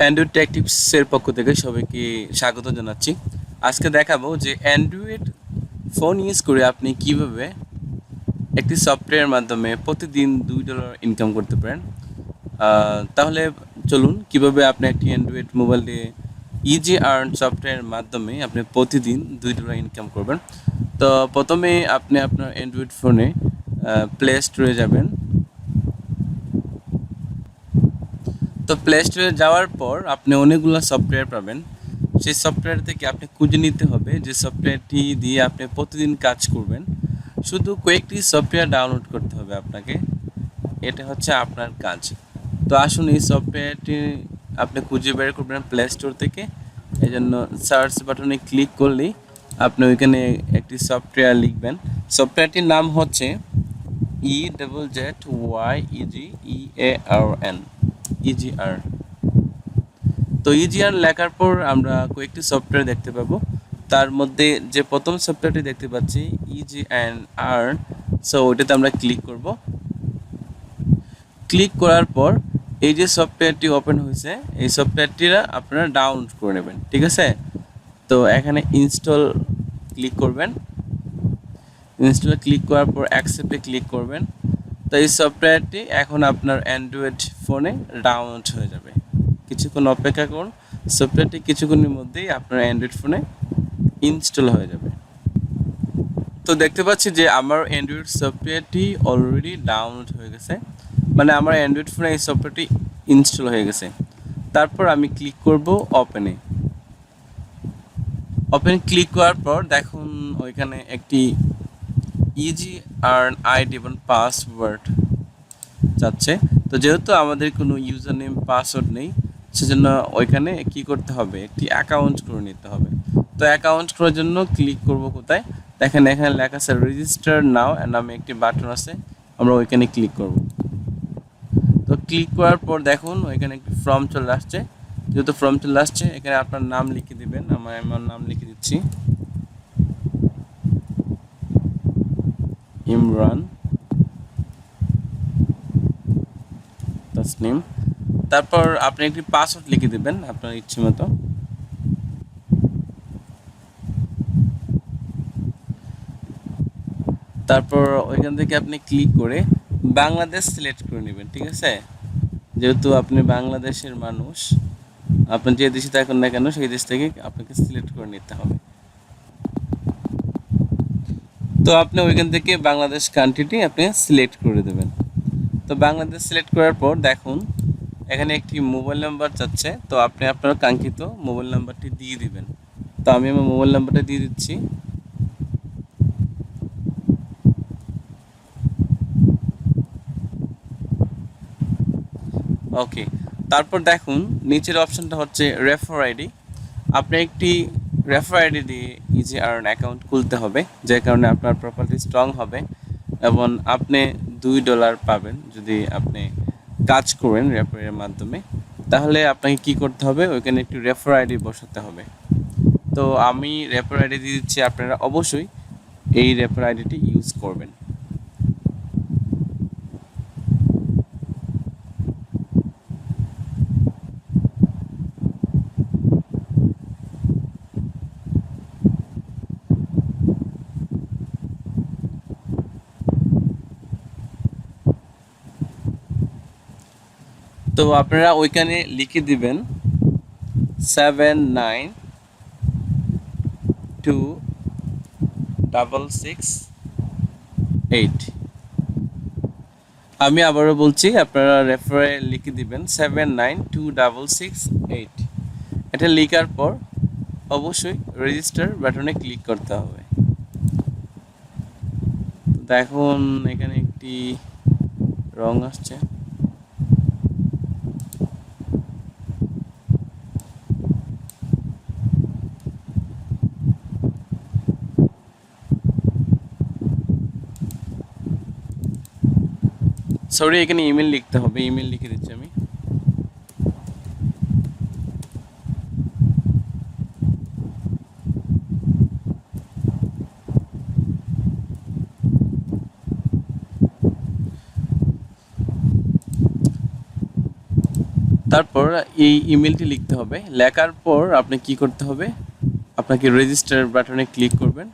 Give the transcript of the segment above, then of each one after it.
Android টেকটিপসের পক্ষ থেকে সবাইকে স্বাগত জানাচ্ছি। আজকে দেখাবো যে অ্যান্ড্রয়েড ফোন ইউজ করে আপনি কীভাবে একটি সফটওয়্যারের মাধ্যমে প্রতিদিন দুই ডলার ইনকাম করতে পারেন। তাহলে চলুন, কীভাবে আপনি একটি অ্যান্ড্রয়েড মোবাইল দিয়ে ইজি আর্ন সফটওয়্যারের মাধ্যমে আপনি প্রতিদিন দুই ডলার ইনকাম করবেন। তো প্রথমে আপনি আপনার অ্যান্ড্রয়েড ফোনে প্লে স্টোরে যাবেন। তো প্লে স্টোরে যাওয়ার পর আপনি অনেকগুলো সফটওয়্যার পাবেন। সেই সফটওয়্যার থেকে আপনি খুঁজে নিতে হবে। যে সফটওয়্যারটি দিয়ে আপনি প্রতিদিন কাজ করবেন। শুধু কয়েকটি সফটওয়্যার ডাউনলোড করতে হবে আপনাকে। এটা হচ্ছে আপনার কাজ। তো আসুন এই সফটওয়্যারটি আপনি খুঁজে বের করবেন প্লে স্টোর থেকে। এই জন্য সার্চ বাটনে ক্লিক করলেই আপনি ওইখানে একটি সফটওয়্যার লিখবেন। সফটওয়্যারটির নাম হচ্ছে E double Z Y easy E A R N EZR তো ইজিআর লেখার পর আমরা কয়েকটি সফটওয়্যার দেখতে পাবো। তার মধ্যে যে প্রথম সফটওয়্যারটি দেখতে পাচ্ছি ইজি অ্যান্ড আর সো ওইটাতে আমরা ক্লিক করব। ক্লিক করার পর এই যে সফটওয়্যারটি ওপেন হয়েছে, এই সফটওয়্যারটিরা আপনারা ডাউনলোড করে নেবেন, ঠিক আছে? তো এখানে ইনস্টল ক্লিক করবেন। ইনস্টলে ক্লিক করার পর অ্যাকসেপ্টে ক্লিক করবেন। তো এই সফটওয়্যারটি এখন আপনার অ্যান্ড্রয়েড ফোনে ডাউনলোড হয়ে যাবে। কিছুক্ষণ অপেক্ষা করুন, সফটওয়্যারটি কিছুক্ষণের মধ্যেই আপনার অ্যান্ড্রয়েড ফোনে ইনস্টল হয়ে যাবে। তো দেখতে পাচ্ছি যে আমার অ্যান্ড্রয়েড সফটওয়্যারটি অলরেডি ডাউনলোড হয়ে গেছে। মানে আমার অ্যান্ড্রয়েড ফোনে এই সফটওয়্যারটি ইনস্টল হয়ে গেছে। তারপর আমি ক্লিক করব ওপেনে ওপেন ক্লিক করার পর দেখুন ওইখানে একটি ইজি আর্ন আইডি এবং পাসওয়ার্ড যাচ্ছে। তো যেহেতু আমাদের কোনো ইউজার নেম পাসওয়ার্ড নেই, সেজন্য ওইখানে কি করতে হবে? একটি অ্যাকাউন্ট করে নিতে হবে। তো অ্যাকাউন্ট করার জন্য ক্লিক করব কোথায়? দেখেন, এখানে লেখা আছে রেজিস্টার নাও নামে একটি বাটন আছে, আমরা ওইখানে ক্লিক করব। তো ক্লিক করার পর দেখুন, ওইখানে একটি ফর্ম চলে আসছে। যেহেতু ফর্ম চলে আসছে, এখানে আপনার নাম লিখে দিবেন। আমার আমার নাম লিখে দিচ্ছি। ইমরান। তাসনিম তারপর আপনি একটি পাসওয়ার্ড লিখে দেবেন, আপনার ইচ্ছে মতো। তারপর ওইখান থেকে আপনি ক্লিক করে বাংলাদেশ সিলেক্ট করে নেবেন, ঠিক আছে? যেহেতু আপনি বাংলাদেশের মানুষ, আপনি যে দেশে থাকুন না কেন, সেই দেশ থেকে আপনাকে সিলেক্ট করে নিতে হবে। তো আপনি ওইখান থেকে বাংলাদেশ কান্ট্রিটি আপনি সিলেক্ট করে দেবেন। তো বাংলাদেশ সিলেক্ট করার পর দেখুন, এখানে একটি মোবাইল নাম্বার চাচ্ছে তো আপনি আপনার কাঙ্ক্ষিত মোবাইল নাম্বারটি দিয়ে দিবেন। তো আমি আমার মোবাইল নাম্বারটা দিয়ে দিচ্ছি। ওকে তারপর দেখুন, নিচের অপশনটা হচ্ছে রেফার আইডি আপনি একটি রেফার আইডি দিয়ে ইজি আর্ন অ্যাকাউন্ট খুলতে হবে, যে কারণে আপনার প্রপার্টি স্ট্রং হবে এবং আপনি দুই ডলার পাবেন যদি আপনি কাজ করেন রেফারের মাধ্যমে। তাহলে আপনাকে কি করতে হবে? ওইখানে একটু রেফার আইডি বসাতে হবে। তো আমি রেফার আইডি দিচ্ছি, আপনারা অবশ্যই এই রেফার আইডিটি ইউজ করবেন। তো আপনারা ওইখানে লিখে দিবেন seven nine two double six eight আমি আবারও বলছি, আপনারা রেফারে লিখে দিবেন seven nine two double six eight এটা লেখার পর অবশ্যই রেজিস্টার বাটনে ক্লিক করতে হবে। দেখুন, এখানে একটি রং আসছে। সরি এখানে ইমেল লিখতে হবে ইমেল লিখে দিচ্ছি আমি। তারপর এই ইমেলটি লিখতে হবে। লেখার পর আপনি কি করতে হবে? আপনাকে রেজিস্টার বাটনে ক্লিক করবেন।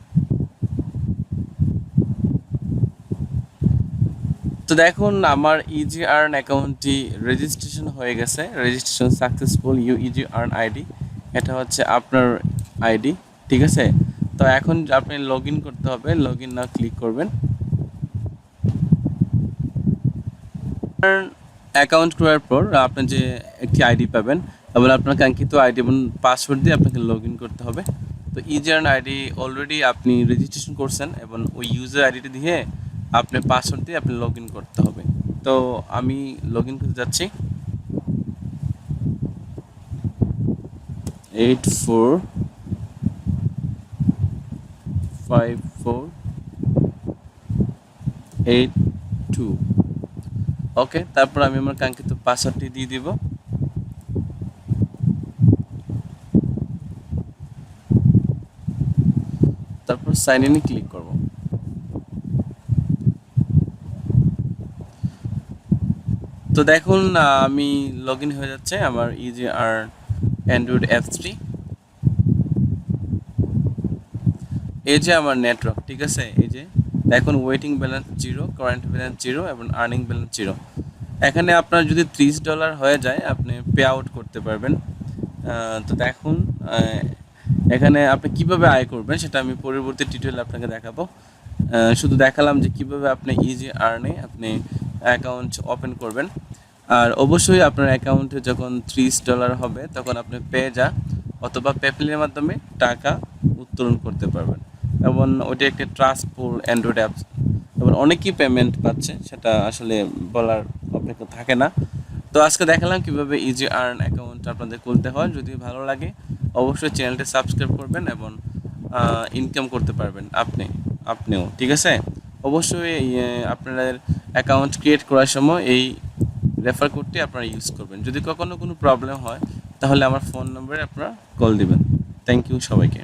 তো দেখুন, আমার ইজি আর্ন অ্যাকাউন্টটি রেজিস্ট্রেশন হয়ে গেছে। Registration successful you easy earn ID এটা হচ্ছে আপনার আইডি ঠিক আছে? তো এখন আপনি লগ করতে হবে লগ ইন না ক্লিক করবেন। অ্যাকাউন্ট করার পর আপনি যে একটি আইডি পাবেন এবং আপনার কাঙ্ক্ষিত আইডি এবং পাসওয়ার্ড দিয়ে আপনাকে লগ করতে হবে। তো ইউজার আইডি অলরেডি আপনি রেজিস্ট্রেশন করছেন এবং ওই ইউজার আইডিটি দিয়ে আপনি পাসওয়ার্ড দিয়ে আপনি লগ ইন করতে হবে। তো আমি লগ ইন করতে যাচ্ছি। Eight four five four eight two okay তারপর আমি আমার কাঙ্ক্ষিত পাসওয়ার্ডটি দিয়ে দিব। তারপর সাইন ইনে ক্লিক করব। তো দেখুন আমি লগ ইন হয়ে যাচ্ছে আমার ইজি আর অ্যান্ড্রয়েড অ্যাপসটি এই যে আমার নেটওয়ার্ক ঠিক আছে? এই যে, দেখুন waiting balance zero current balance zero এবং আর্নিং ব্যালেন্স জিরো এখানে আপনার যদি ত্রিশ ডলার হয়ে যায়, আপনি পে আউট করতে পারবেন। তো দেখুন এখানে আপনি কীভাবে আয় করবেন সেটা আমি পরবর্তী টিউটোরিয়াল আপনাকে দেখাবো। শুধু দেখালাম যে কীভাবে আপনি ইজি আর্নে আপনি অ্যাকাউন্ট ওপেন করবেন। আর অবশ্যই আপনার অ্যাকাউন্টে যখন ত্রিশ ডলার হবে, তখন আপনি পেয়ে যা অথবা পেপ্লের মাধ্যমে টাকা উত্তোলন করতে পারবেন। এবং ওইটা একটি ট্রাস্টফুল অ্যান্ড্রয়েড অ্যাপস এবং অনেকেই পেমেন্ট পাচ্ছে, সেটা আসলে বলার অপেক্ষা থাকে না। তো আজকে দেখালাম কীভাবে ইজি আর্ন অ্যাকাউন্ট আপনাদের খুলতে হয়। যদি ভালো লাগে, অবশ্যই চ্যানেলটি সাবস্ক্রাইব করবেন এবং ইনকাম করতে পারবেন আপনি, আপনিও। ঠিক আছে? অবশ্যই আপনাদের অ্যাকাউন্ট ক্রিয়েট করার সময় এই রেফার কোডটি আপনারা ইউজ করবেন। যদি কখনো কোনো প্রবলেম হয়, তাহলে আমার ফোন নম্বরে আপনারা কল দিবেন। থ্যাংক ইউ সবাইকে।